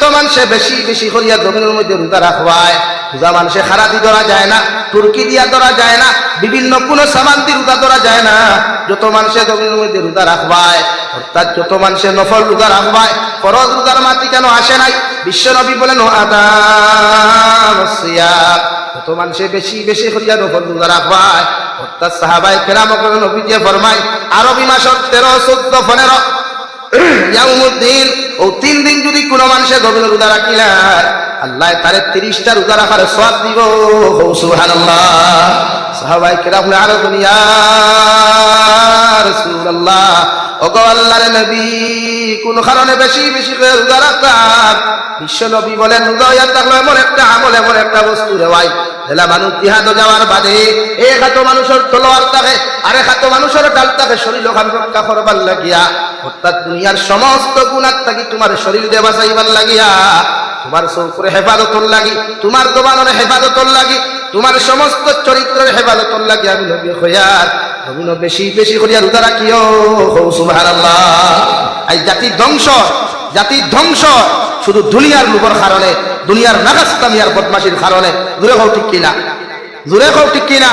যত মানুষে বেশি বেশি করিয়া জমিনের মধ্যে রোজা রাখবায়। রোজা মানুষে খারাপি ধরা যায় না, তুর্কি দিয়া ধরা যায় না, বিভিন্ন কোনো দিয়ে রোজা ধরা যায় না। যত মানুষে জমিনের মধ্যে রোজা রাখবায়, অর্থাৎ যত মানুষে নফল রোজা রাখবায়, ফরজ রোজার মাটি কেন আসে নাই? বিশ্ব নবী বলেন যত মানুষে বেশি বেশি করিয়া নফল রোজা রাখবায়, অর্থাৎ সাহাবাই কেরাম নবী দিয়ে ফরমায়, আরবি মাসের তেরো, চোদ্দ, পনেরো ইয়াউমুদ্দিন, ও তিন দিন যদি কোনো মানুষের গভীর রোজা রাখিলা আল্লাহ তারে তিরিশটা রোজা রাখার সব দিব। সুবহানাল্লাহ। সাহাবাই কেরাম আরও দুনিয়া রাসূলুল্লাহ ওগো আল্লাহর নবী বিশ্ব নবী একটা আমল একটা বস্তু যাওয়ার বাদে লাগিয়া দুনিয়ার সমস্ত গুণার থাকি তোমার শরীর দিয়ে বাঁচাইবার লাগিয়া, তোমার চৌকুরে হেফাজতর লাগি, তোমার দোকানের হেফাজতর লাগি, তোমার সমস্ত চরিত্রের হেফাজতর লাগি আমি নবী হইয়ার নবীন বেশি বেশি করিয়া রোজা রাখিও। সুবহানাল্লাহ। এই জাতির ধ্বংস জাতির ধ্বংস। শুধু দুনিয়ার লোকের কারণে দুনিয়ার নাগাস্তামিয়ার বদমাসির কারণে দূরে হও ঠিক কিনা? দূরে হও ঠিক কিনা?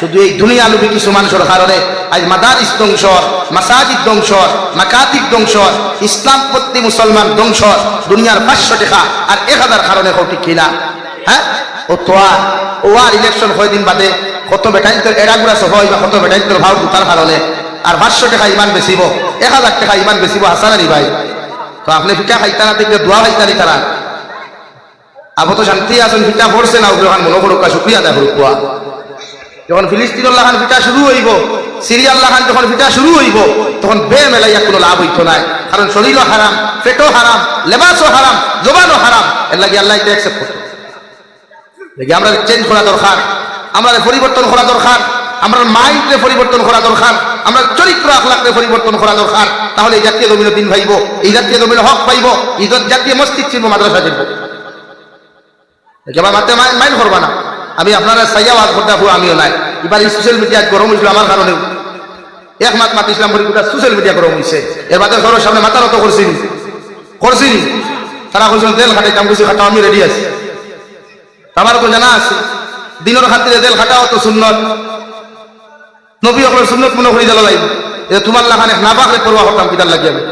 শুধু এই দুনিয়া লোভী কিছু মানুষের কারণে আজ মাদারিস ধ্বংস মাসাজিদ ধ্বংস মাকাতিক ধ্বংস ইসলাম প্রতি মুসলমান ধ্বংস দুনিয়ার পাঁচশো টাকা আর এক হাজার কারণে হও ঠিক কিনা? হ্যাঁ ও তো আর ও আর ইলেকশন দিন বাদে। কত বেটাইন তোর এড়াগুড়া সহ বা কত বেটাইন তোর ভাও তার কারণে আর পাঁচশো টাকা ইমান বেচিব, এক হাজার টাকা ইমান বেচিব হাসানারি ভাই। তো আপনি ফিটা খাইতা না দেখলে দোয়া খাইতারি তারা আবো তো শান্তি আছেন ফিটা পড়ছে না ওগুলো মনে করুক শুক্রিয়া দেয় হরুক যখন ফিলিস্তিন খান ফিটা শুরু হইব সিরিয়াল খান যখন ফিটা শুরু হইব, তখন বে মেলাইয়া কোনো লাভ হইত নাই। কারণ শরীরও হারাম পেটও হারাম লেবাসও হারাম জবানও হারাম এর লাগে আল্লাহ এটা অ্যাকসেপ্ট করতো আমরা চেঞ্জ করা দরকার আমরা পরিবর্তন করা দরকার। আমরা মাইন্ডে পরিবর্তন করা দরকার। আমরা চরিত্র আখলাকে পরিবর্তন করা দরকার। তাহলে এই জাতীয় জমিন দিন ভাইব, এই জাতীয় জমিন হক পাইব, এই জাতীয় মস্তিষ্ক চিনব, মাদ্রাসা চিনব। এবার মাতে মাইন্ড করবা না। আমি আপনারা সাইয়া ওয়াজ করতে হব, আমিও নাই। এবার সোশ্যাল মিডিয়া গরম হয়েছিল আমার কারণেও। এক মাত মাত ইসলাম গোটা সোশ্যাল মিডিয়া গরম হয়েছে এর বাদে সামনে মাথা নত করছিনি। করছিনি। তারা কইছিল তেল খাটাই কাম করছি খাটাও, আমি রেডি আছি। আমার তো জানা আছে। দিনের খাতিরে তেল খাটাও তো সুন্নত। নবী অকলের সুন্নত মনে করি দিল যাইব। এ তোমার না পাকলে করবা হতাম কিতার লাগি আমি।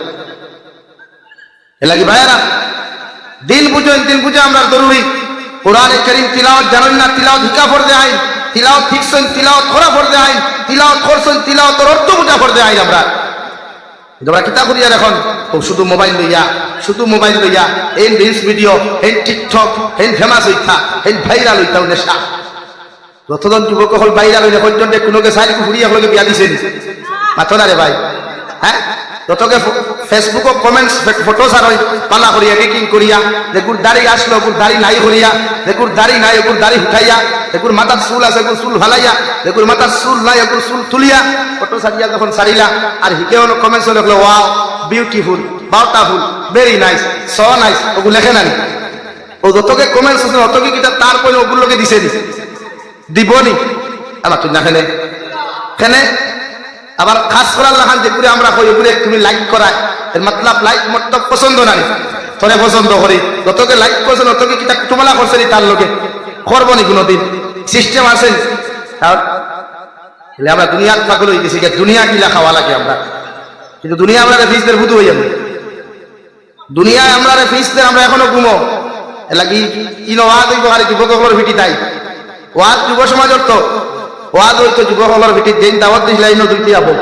এ লাগি ভাইয়ারা, দিন বুঝো দিন বুঝে, আমরা জরুরি। কোরআনে করিম তিলাওয়াত জানেন না? তিলাওয়াত হিকা ফরদে আইন। তিলাওয়াত ঠিকছেন তিলাওয়াত খরা ফরদে আইন। তিলাওয়াত করছেন তিলাওয়াতের অর্থ বুঝা ফরদে আইন আমরা। তোমরা কিতা করিয়া এখন ও শুধু মোবাইল লইয়া, শুধু মোবাইল লইয়া এই রিলস ভিডিও এই টিকটক এই ফেমাস হইতা এই ভাইরাল হইতা নেশা। যতজন যুবক হল ভাইরাল হইলে পর্যন্ত কোনোকে সাইড ঘুরিয়া হলে বিয়া দিছে মাথো না রে ভাই। হ্যাঁ? যতকে ফেসবুকত কমেন্টস ফটো সারই পালা করি এডিটিং করিয়া যেগুর দাড়ি আসলো ওগুর দাড়ি নাই করিয়া যেগুর দাড়ি নাই ওগুর দাড়ি উঠাইয়া যেগুর মাথার চুল আছে এগুর চুল ভালাইয়া যেগুর মাথার চুল নাই এগুর চুল তুলিয়া, ফটো সারিয়া যখন সারিলা আর হিকে হলো কমেন্টস হলো wow beautiful beautiful very nice স নাইস ওগুলো লেখে নানি ও যতকে কমেন্টস অতকে কিতা তারপরে ওগুলোকে দিছে দিছে। দিবনি। আমার তুই না। খেলে খেলে আবার খাস করার লাগান যে করে আমরা কই ওগুলো তুমি লাইক করায়। এর মতলব লাইক মতলব পছন্দ নাই তোরে পছন্দ করি। যতকে লাইক করছেন অতকে কিতা কুটুমলা করছেন তার লোকে। করব নি কোনোদিন। সিস্টেম আছে। আমরা দুনিয়ার পাগল হয়ে গেছি দুনিয়া কিলা খাওয়া লাগে আমরা। কিন্তু দুনিয়া আমরা ফিসদের বুধু হয়ে যাবে। দুনিয়ায় আমরা ফিসদের আমরা এখনও ঘুমো। এলাকি ইনো ওয়াদ হইব আর যুবকগুলোর ভিটি তাই। ওয়াদ যুব সমাজের তো। ওয়াদ হইতো যুবকগুলোর ভিটি দিন দাওয়াত দিছিল ইনো দুইটি আবো।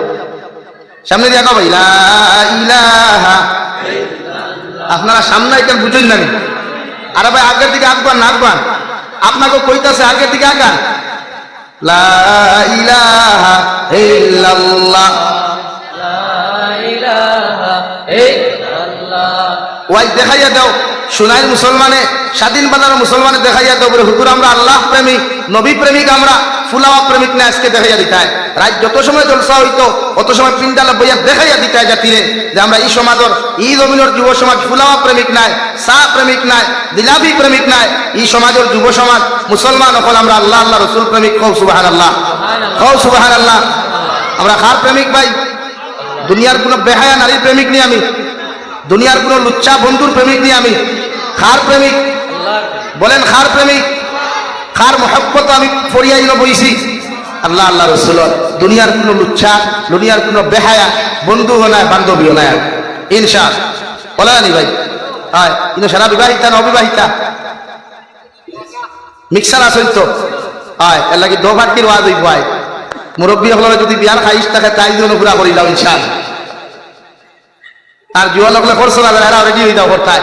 সামনে দিয়া কবাই ইলাহা আপনারা সামনে এটা বুঝুন না আর ভাই আগের দিকে আগবান না আগবান আপনাকে কইতাছে আগের দিকে আগান। লা ইলাহা ইল্লাল্লাহ। ওয়াই দেখাইয়া দাও। সোনাই মুসলমানে, স্বাধীন বাজার মুসলমানে দেখাইয়া দাও, বলে হুকুর আমরা আল্লাহ প্রেমিক নবী প্রেমিক আমরা, ফুলাওয়া প্রেমিক না আজকে দেখাইয়া দিতায় রাত যত সময় জলসা হইতো, অত সময় পিন্ডালা বইয়া দেখাইয়া দিতায় জাতিরে, যে আমরা এই সমাজের, এই জমিনের যুব সমাজ ফুলাওয়া প্রেমিক নাই, সা প্রেমিক নাই দিলাভি প্রেমিক নাই, এই সমাজের যুব সমাজ মুসলমান হল আমরা আল্লাহ আল্লাহ রসুল প্রেমিক হও সুবাহান আল্লাহ হও সুবাহান আল্লাহ আমরা কার প্রেমিক ভাই, দুনিয়ার কোন বেহায়া নারীর প্রেমিক নেই আমি। দুনিয়ার কোন লুচ্চা বন্ধুর প্রেমিক দিয়ে আমি। খার প্রেমিক। বলেন খার প্রেমিক। খার মহব্বত আমি ফরিয়াই বইছি আল্লাহ আল্লাহ রসুল দুনিয়ার কোনো লুচ্ছা দুনিয়ার কোনো বেহায়া বন্ধু নাই বান্ধবীও নাই। ইনশা বলে নি ভাই। হয় কিন্তু সারা বিবাহিতা না অবিবাহিতা? মিক্সার আসল তো? হয় এর লাগি দো ভাটির ওয়াজ হইব মুরব্বী হলে যদি বিয়ার খাইস থাকে তাই জন্য পুরা করিলাম ইনশাল আর জুয়ান হলে করছ না এরা রেডি হয়ে যাও কোথায়?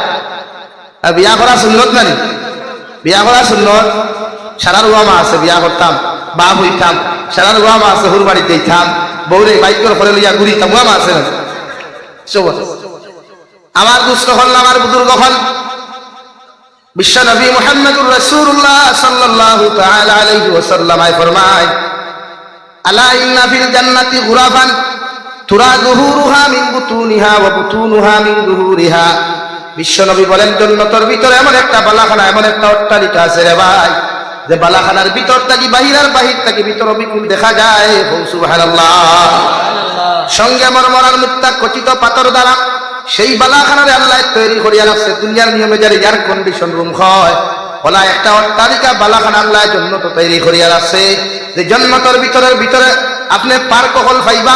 আর বিয়া করা সুন্নত নানি? বিয়া করা সুন্নত? সারা রুয়ামা আছে, বিয়া করতাম, বাপ হইতাম, সারা রুয়ামা আছে, হুর বাড়িতে দিতাম বৌরে বাইকের করে লইয়া ঘুরিতাম রুয়ামা আছে না চব আমার দুষ্ট হল আমার বুজুর্গ হল বিশ্ব নবী মুহাম্মদুর রাসূলুল্লাহ সাল্লাল্লাহু তাআলা আলাইহি ওয়াসাল্লাম আয় ফরমায়, আলা ইন্না ফিল জান্নাতি গুরাফান তুরা যুহুরুহা মিন বুতুনিহা ওয়া বুতুনুহা মিন যুহুরিহা বিশ্ব নবী বলেন জান্নাতের ভিতরে এমন একটা বালাখানা, এমন একটা অট্টালিকা আছে রে ভাই, যে বালাখানার ভিতর থাকি বাহির আর বাহির থাকি ভিতর বিকুল দেখা যায়। সুবহানাল্লাহ। সঙ্গে মরমরার মুক্তা খচিত পাথর দ্বারা সেই বালাখানারে আল্লাহ তৈরি করিয়া রাখছে। দুনিয়ার নিয়মে যারা এয়ার কন্ডিশন রুম হয়। বলা একটা অট্টালিকা বালাখানা আল্লাহ জন্য তো তৈরি করিয়া রাখছে। যে জন্মতর ভিতরের ভিতরে আপনি পার্ক হল পাইবা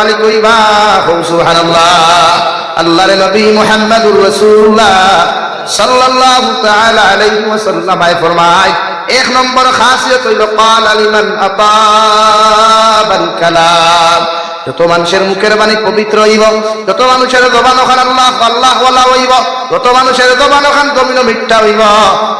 মালিক আলাইহি ওয়াসাল্লাম আয় ফরমায়, এক নম্বর খাসিয়ত হইল, কাল আলিমান কালাম। যত মানুষের মুখের বাণী পবিত্র হইব, যত মানুষের জবান ওখান আল্লাহ আল্লাহ ওয়ালা হইব, যত মানুষের জবান ওখান মিথ্যা হইব,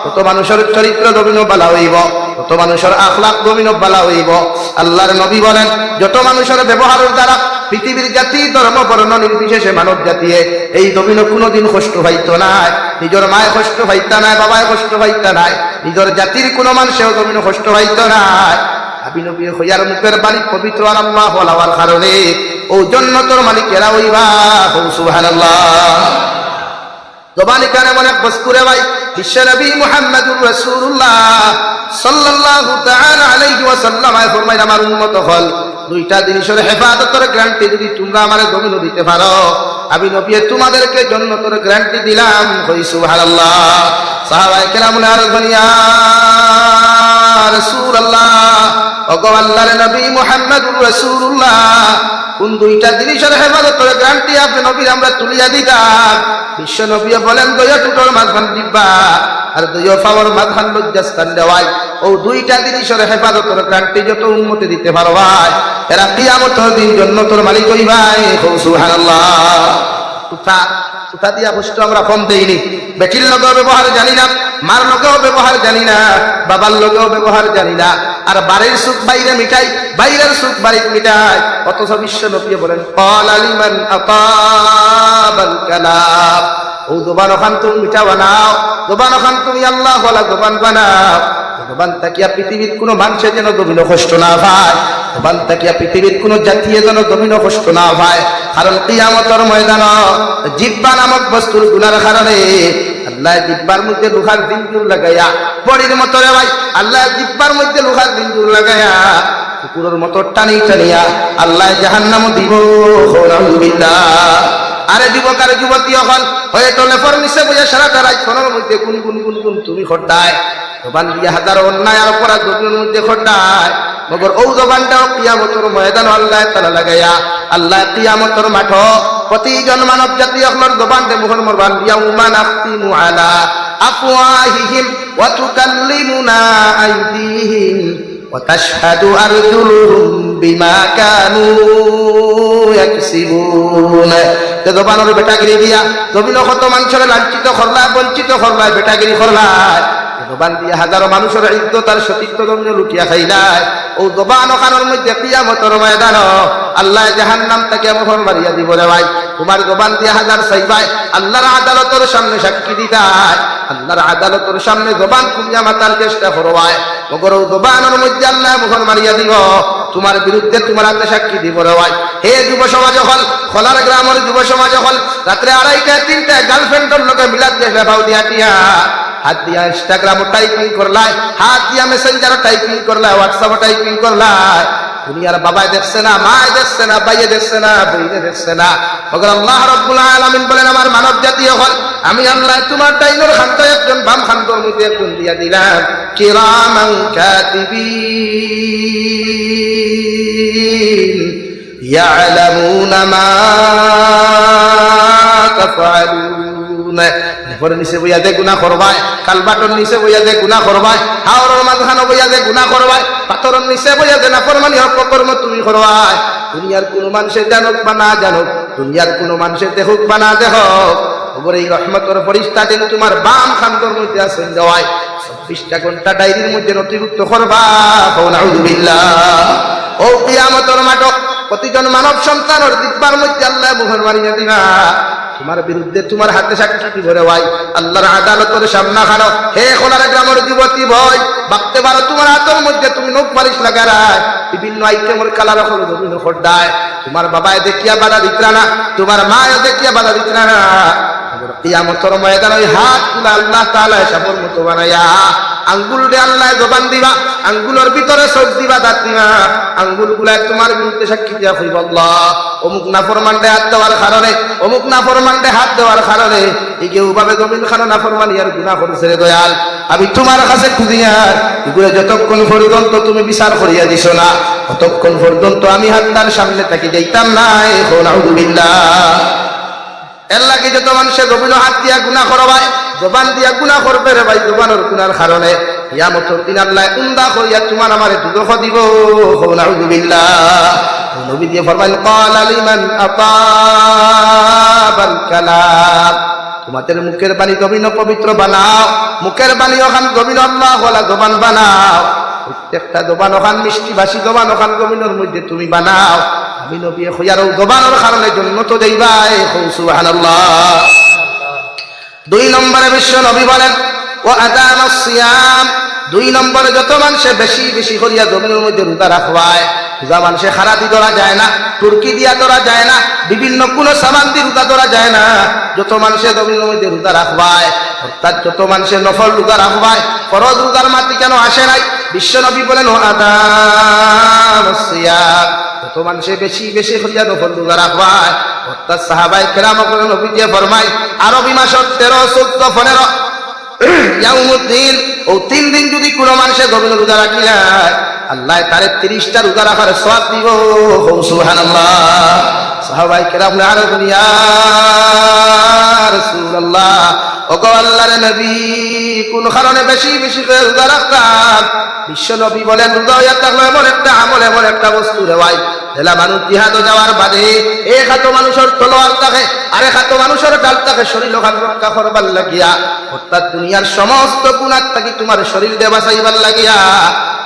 যত মানুষের চরিত্র দমিন বালা হইব। যত মানুষের আখলাক দমিন বালা হইব, আল্লাহর নবী বলেন, যত মানুষের ব্যবহারের দ্বারা পৃথিবীর জাতি, ধর্ম, বর্ণ, নির্বিশেষে মানব জাতিয়ে এই দমিন কোনোদিন কষ্ট পাইত নাই। নিজের মায় কষ্ট পাইতা নাই, বাবায় কষ্ট পাইতা নাই। নিজের জাতির কোনো মানুষেও দমিন কষ্ট পাইত নাই। আবি নবী হইয়ার কারণে, ও জন্নতর মালিকেরা হইবা। ও সুবহানাল্লাহ। জবানি কানে মনে বস্তু রে ভাই, বিশ্ব নবী মুহাম্মদুর রাসূলুল্লাহ সাল্লাল্লাহু তাআলা আলাইহি ওয়াসাল্লাম আয় ফরমায় আমার উম্মত হল দুইটা জিনিসের হেফাজতের গ্যারান্টি যদি তোমরা আমারে জমিন দিতে পারো। আমি নবী, তোমাদেরকে জন্নতের গ্যারান্টি দিলাম। কই সুবহানাল্লাহ। সাহাবায়ে কেরাম আর দুনিয়া রাসূলুল্লাহ আল্লাহর নবী মুহাম্মদুর রাসূলুল্লাহ, কোন দুইটা জিনিসের হেফাজতের গ্যারান্টি আপনি নবীর আমরা তুলিয়া দিতাম। বিশ্ব নবী বলেন দয়া টুটোর মাঝখান দিব্বা আর দয়া পাওয়ার মাঝখান লজ্জাস্থান দেওয়াই। ও দুইটা জিনিসের হেফাজতের গ্যারান্টি যত উন্মতি দিতে পারো ভাই, এরা কিয়ামতের দিন জন্য তোর মালিক হই ভাই। সুবহানাল্লাহ। কোথা কোথা দিয়া বস্তু আমরা কম দেইনি। বেটির লগেও ব্যবহার জানি না। মার লগেও ব্যবহার জানি না, বাবার লগেও ব্যবহার জানি না। আর বাড়ির সুখ বাইরে মিটাই বাইরের সুখ বাড়ির মিটাই অথচ বিশ্ব নবী বলেন কল আলিমান আতাবাল কালাম। ও দোবান ওখান তুমি মিঠা বানাও দোবান ওখান তুমি আল্লাহ বলা দোবান বানাও। দোবান তাকিয়া পৃথিবীর কোনো মানুষের যেন দমিন কষ্ট না পায়। দোবান তাকিয়া পৃথিবীর কোনো জাতীয় যেন দমিন কষ্ট না পায়। কারণ কিয়ামতর ময়দান জিব্বা নামক বস্তুর গুণার কারণে আল্লাহ জিব্বার মধ্যে লোহার দিনদুর লাগাইয়া বড়ির মতো রে ভাই আল্লাহ জিব্বার মধ্যে লোহার দিনদুর লাগাইয়া কুকুরের মতো টানি টানিয়া আল্লাহ জাহান্নাম দিব। আরে যুবক আরে যুবতী অকল? হয়ে তোলে ফর নিচে বইয়া সারা তারাই ফোনের মধ্যে কোন কোন কোন কোন তুমি খড্ডায় জবান দিয়া হাজার অন্যায় আর অপরাধ জমিনের মধ্যে খড্ডায় মগর ও জবানটাও কিয়ামতর ময়দান আল্লাহ তালা লাগাইয়া আল্লাহ কিয়ামতর মাঠ প্রতিজন মানব জাতি অকলর দোবান্ডে মোহন মোরবান। ইয়াউমান আফতিমু আলা আফওয়াহিহিম ওয়া তুকাল্লিমুনা আইদিহিম ওয়া তাশহাদু আরজুলুহুম বিমা কানু ইয়াকসিবুন। তে দোবানোর বেটাগিরি দিয়া, জমিন কত মানুষের লাঞ্ছিত করলা বঞ্চিত করলা বেটাগিরি করলা জবান দিয়ে হাজারো মানুষের ইজ্জত আর সতীত্ব জমিনে লুটিয়া খাইলাই ও জবান ওখানোর মধ্যে কিয়ামতর ময়দান আল্লাহ জাহান্নাম তাকে মোহর মারিয়া দিব রে ভাই। তোমার জবান দিয়ে হাজার চাইবাই আল্লাহর আদালতের সামনে সাক্ষী দিতাই আল্লাহর আদালতের সামনে জবান খুলিয়া মাতার চেষ্টা করবাই মগর জবানের মধ্যে আল্লাহ মোহর মারিয়া দিব। তোমার বিরুদ্ধে তোমার আগে সাক্ষী দিব রে ভাই। হে যুব সমাজ হল, খোলার গ্রামের যুব সমাজ হল, রাত্রে আড়াইটা তিনটা গার্লফ্রেন্ডের লোকে মিলাদ দেখলে ভাউ দিয়া টিয়া। হাত দিয়া ইনস্টাগ্রামও টাইপিং করলাই, হাত দিয়া মেসেঞ্জারও টাইপিং করলাই হোয়াটসঅ্যাপও টাইপিং করলাই। দুনিয়ার বাবায় দেখছে না মায় দেখছে না, বাইয়ে দেখছে না, বইয়ে দেখছে না। মগর আল্লাহ রব্বুল আলামিন বলেন, আমার মানব জাতীয় হল, আমি আল্লাহ তোমার ডাইনোর খান্ত একজন, বাম খান্তর মধ্যে একজন দিয়া দিলাম। কিরামান কাতিবিন, ইয়ালামুনা মা তাফআলুন। নিচে নিচে নিচে বইয়া দে তুমি দুনিয়ার কোনো মানুষের জানুক বা না জানুক দুনিয়ার কোনো মানুষের দেখুক বা না দেহ এই রহমতর ফরিস্তা যেন তোমার বাম খান্তর মধ্যে আসেন চব্বিশটা ঘণ্টা ডায়ের মধ্যে নথিভুক্ত করবা মাঠক প্রতিজন মানব সন্তান আল্লাহ মুহর মারিয়া তোমার বিরুদ্ধে তোমার হাতে সাক্ষী ভরে ভাই। আল্লাহর আদালতের সামনা খানো হে খোলার গ্রামের যুবতী ভয় ভাবতে পারো তোমার হাতের মধ্যে তুমি নখ পালিশ লাগারায় বিভিন্ন আইটেমের কালার হলো বিভিন্ন খড্ডায় তোমার বাবায় দেখিয়া বাধা দিতরা না, তোমার মায় দেখিয়া বাধা দিতরা না। হাত বানায়া আঙ্গুল দিবা, আঙ্গুলের ভিতরে চোখ দিবা দাঁত আঙ্গুলগুলা তোমার বিরুদ্ধে সাক্ষী দিয়া হইব আল্লাহ। অমুক নাফরমানডে হাত দেওয়ার কারণে, অমুক নাফরমানডে হাত দেওয়ার কারণে এই কেউ ভাবে জমিন খানো নাফরমানি আর গুনাহ করেছে রে দয়াল। আমি তোমার কাছে খুঁজিয়ার এগুলো যতক্ষণ পর্যন্ত তুমি বিচার করিয়া দিছ না, ততক্ষণ পর্যন্ত আমি হাত্তার সামনে থাকি যাইতাম না এখন আউদুবিল্লাহ এর লাগে যত মানুষের গভীর হাত দিয়া গুণা করবাই জবান দিয়া গুণা করবে রে ভাই, জবানের গুণার কারণে। ইয়ামতর দিন আল্লাহ উন্দা করিয়া তোমার আমারে দুদখ দিব। নাউজুবিল্লাহ। নবী দিয়ে ফরমাইল, ক্বালা লিমান আতাবাল কালাম। তোমাদের মুখের বাণী গভীর পবিত্র বানাও। মুখের বাণী ওখান গভীর, আল্লাহ বলা জবান বানাও। প্রত্যেকটা জবান ওখান মিষ্টি ভাষী, জবান ওখান গভীরের মধ্যে তুমি বানাও। আমি নবী হইয়ার জবানের কারণে জন্ম তো দেইবাই সুবহানাল্লাহ। দুই নম্বরে বিশ্ব নবী বলেন ও আদান সিয়াম। দুই নম্বরে যত মানুষে বেশি বেশি করিয়া জমিনের মধ্যে রোজা রাখবায়, রোজা মানুষে খারাপি ধরা যায় না, তুর্কি দিয়া ধরা যায় না, বিভিন্ন কোনো সামান দিয়ে রোজা ধরা যায় না। যত মানুষে জমিনের মধ্যে রোজা রাখবায়, অর্থাৎ যত মানুষের নফল রোজা রাখবায়, ফরজ রোজার মাটি কেন আসে নাই? বিশ্ব নবী বলেন, ও আদান সিয়াম। যত মানুষে বেশি বেশি করিয়া নফল রোজা রাখবায়, অর্থাৎ সাহাবাই কেরাম নবী দিয়ে ফরমায়, আরবি মাসের তেরো, চোদ্দ, পনেরো ইয়াউমুদ্দিন, ও তিন দিন যদি কোনো মানুষের গভীর রোজা রাখি যায় আল্লাহ তারে তিরিশটা রোজা রাখার সব দিব। সুহান আল্লাহ সাহাবাই কেরাম আরও দুনিয়া যাওয়ার বাদে মানুষের তলোয়ার থাকে মানুষের ডাল থাকে, শরীর রক্ষা করবার লাগিয়া। অর্থাৎ দুনিয়ার সমস্ত গুণার থাকি তোমার শরীর দেবা চাইবার লাগিয়া,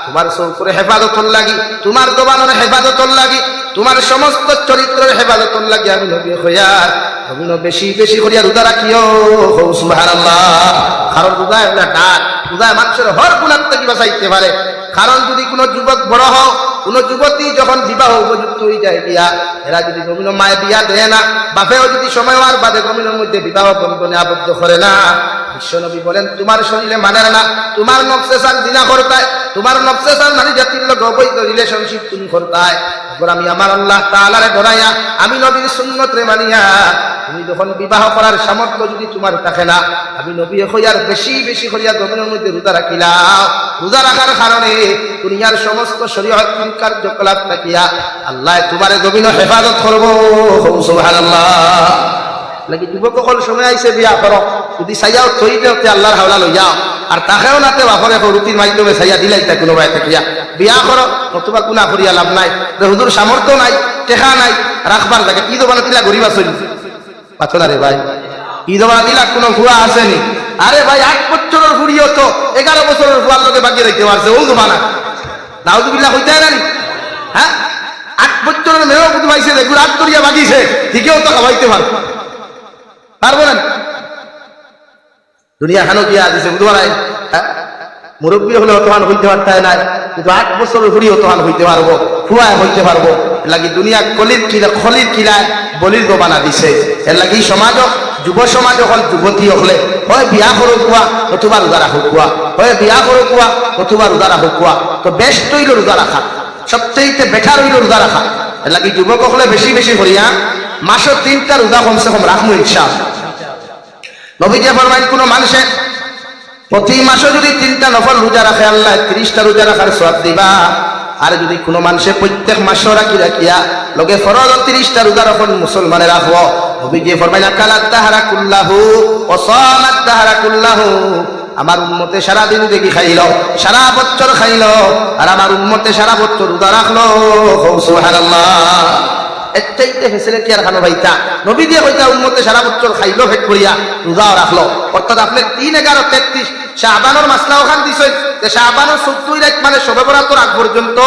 তোমার চৌকুরে হেফাজতর লাগি, তোমার দোবানোর হেফাজতর লাগি তোমার সমস্ত চরিত্রের হেফাজতর লাগি আমি নবী হইয়ার আমি বেশি বেশি করিয়া রোজা রাখিও। সুবহানাল্লাহ। কারণ রোজা একটা ডাক। রোজা মানুষের হর গুণার থেকে বাঁচাইতে পারে। কারণ যদি কোনো যুবক বড় হও, কোন যুবতী যখন বিবাহ উপযুক্ত হয়ে যায় বিয়া, এরা যদি গমিন মায়ের বিয়া দেয় না, বাপেও যদি সময় হওয়ার বাদে গমিনের মধ্যে বিবাহ বন্ধনে আবদ্ধ করে না বিশ্বনবী বলেন, তোমার শরীরে মানে না, তোমার নকশেসান দিনা করতায় তোমার নকশেসান নারী জাতির লোক অবৈধ রিলেশনশিপ তুমি করতায় এবার আমি আমার আল্লাহ তালারে ধরাইয়া আমি নবীর সুন্নত রে মানিয়া, তুমি যখন বিবাহ করার সামর্থ্য যদি তোমার থাকে না, আমি নবী হইয়ার বেশি বেশি করিয়া গমিনের মধ্যে রোজা রাখিলাম। রোজা রাখার কারণে দুনিয়ার সমস্ত শরীয়ত কার্যকলাপ থাকিয়া, আল্লাহ তোমারে গভীর হেফাজত করব। সুবহানাল্লাহ। লাগি যুবক সকল সময় আইছে বিয়া করো যদি সাইয়াও থই দেওতে আল্লাহর হাওলা লই যাও আর তাকেও নাতে বাপরে রুটির মাধ্যমে সাইয়া দিলাই তা কোনো বাইতে কিয়া বিয়া করো নতুবা কুনা করিয়া লাভ নাই। হুজুর সামর্থ্য নাই, টেকা নাই রাখবার জায়গা কি দোকানে দিলা গরিব আসল পাথর রে ভাই, ঈদ দিলা কোনো ভুয়া আসেনি আরে ভাই এক বছরের ঘুরিও তো এগারো বছরের ফুয়ার লোকে বাকি রাখতে পারছে ও তো বানা নাউজুবিল্লাহ হইতে না? নি? হ্যাঁ আট বছরের মেয়েও বুঝতে পাইছে আট করিয়া বাগিছে, ঠিকেও তো খাওয়াইতে পারব না দুনিয়া খানো দিয়া দিছে, বুঝতে পারাই? হ্যাঁ? মুরব্বী হলে অতহান হইতে পারতাই না কিন্তু আট বছরের ঘুরি অতহান হইতে পারব ফুয়ায় হইতে পারব। লাগি দুনিয়া কলির কিলা, খলির কিলায় বলির বানা দিছে। এর লাগি সমাজ যুব সমাজ হল যুবতী হলে, হয় বিয়া করো কুয়া নতুবা রোজা রাখো কুয়া, হয় বিয়া করো কুয়া নতুবা রোজা রাখো কুয়া। তো বেশ তৈল রোজা রাখা সবচেয়ে বেটার হইল রোজা রাখা। এর লাগি যুবক হলে বেশি বেশি করিয়া মাসের তিনটা রোজা কমসে কম রাখব ইনশাআল্লাহ। নবীজি ফরমাইন কোনো মানুষের প্রতি মাসে যদি তিনটা নফল রোজা রাখে, আল্লাহ ত্রিশটা রোজা রাখার সব দিবা। আর যদি কোনো মানুষে প্রত্যেক মাসে রাখি রাখিয়া লগে ফরজ ত্রিশটা রোজা রাখুন মুসলমানে রাখব নবীজি ফরমাইন কালাত তাহারা কুল্লাহু ও সামাত তাহারা কুল্লাহু। আমার উন্মতে সারা দিন দেখি খাইল, সারা বছর খাইল, আর আমার উন্মতে সারা বছর রোজা রাখল। সুবহানাল্লাহ। একটাইতে ফেসিলিটি আর খানো ভাইতা। নবী দিয়ে হইতা উন্মতে সারা বছর খাইলো ফেট করিয়া রোজাও রাখল। অর্থাৎ আপনি তিন এগারো তেত্রিশ শাহবানোর মাসলা ওখান দিছে। যে শাহবানোর চোদ্দই রাত মানে সবে বরাতর আগ পর্যন্ত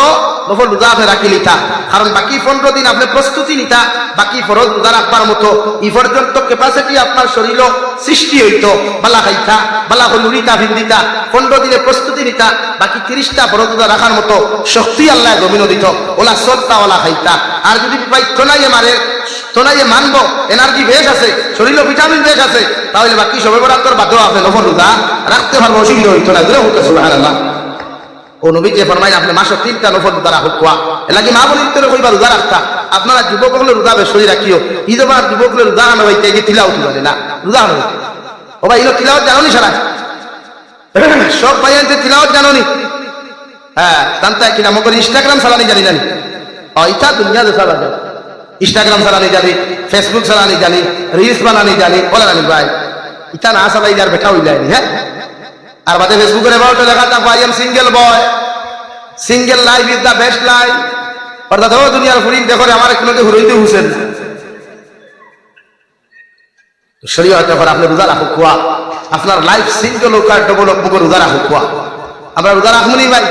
নফল রোজা আপনি রাখি লিতা কারণ বাকি পনেরো দিন আপনি প্রস্তুতি নিতা, বাকি ফরজ রোজা রাখবার মতো। ই পর্যন্ত ক্যাপাসিটি আপনার শরীর সৃষ্টি হইত। বালা খাইতা, বালা হলুরিতা ভিন্দিতা পনেরো দিনে প্রস্তুতি নিতা, বাকি তিরিশটা ফরজ রোজা রাখার মতো শক্তি আল্লাহ জমিন দিত। ওলা সত্তা ওলা খাইতা। আর যদি ভাই তোনাইয়ে মারে তোনাইয়ে মানবো এনার্জি বেশ আছে শরীরে ভিটামিন বেশ আছে, তাহলে বাকি সবে বরাতর বাধ্য আছে, নফল রোজা রাখতে পারব অসুবিধা হইতো না দূরে হতো সুবহানাল্লাহ। ও নবী যে ফরমাই আপনি মাসের তিনটা নফল রোজা রাখো কোয়া। এলাকি মা বলি তোর কইবা রোজা রাখতা, আপনারা যুবক হলে রোজা বেশ শরীর রাখিও। ঈদবার যুবক হলে রোজা আনো হইতে গিয়ে তিলাও তুলে না? রোজা আনো ও ভাই ইনো তিলাওয়াত জানো নি সারা? সব ভাইয়ানতে তিলাওয়াত জানো নি হ্যাঁ জানতা কিনা, মগর ইনস্টাগ্রাম চালানি জানি জানি। ইটা দুনিয়া দেখা লাগে ইনস্টাগ্রাম চালানি জানি ফেসবুক চালানি জানি রিলস বানানি জানি, বলে জানি ভাই। ইটা না চালাই যার বেটা হইলে হ্যাঁ? আর বাদে ফেসবুকের এবার লেখা থাকব I am single boy single life is the best life অর্থাৎ ও দুনিয়ার ফুরিন দেখো আমার কোনো হুরইতে হুসেন শরীয় যখন আপনি রোজা রাখো কুয়া আপনার লাইফ সিঙ্গেল হোক ডবল হোক রোজা রাখো কুয়া আমরা রোজা রাখব নি ভাই?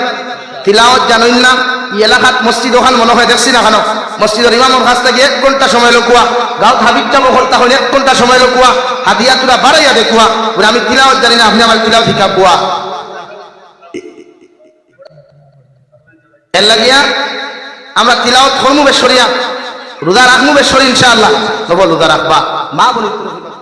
তিলাওয়াত জানুন না? এলাকাত মসজিদ ওখান মনে হয় দেখছি না কেন? মসজিদের ইমামের কাছ থেকে এক ঘণ্টা সময় লোকুয়া গাঁত হাবিব যাব ঘণ্টা হলে এক ঘণ্টা সময় লোকুয়া হাতিয়া তুলা বাড়াইয়া দেখুয়া বলে আমি তিলাওয়াত জানি না, আপনি আমার তিলাও শিখাবুয়া এর লাগিয়া, আমরা তিলাওয়াত করমু বেশরিয়া রোজা রাখমু বেশরি ইনশাআল্লাহ। নবল রোজা রাখবা মা বলি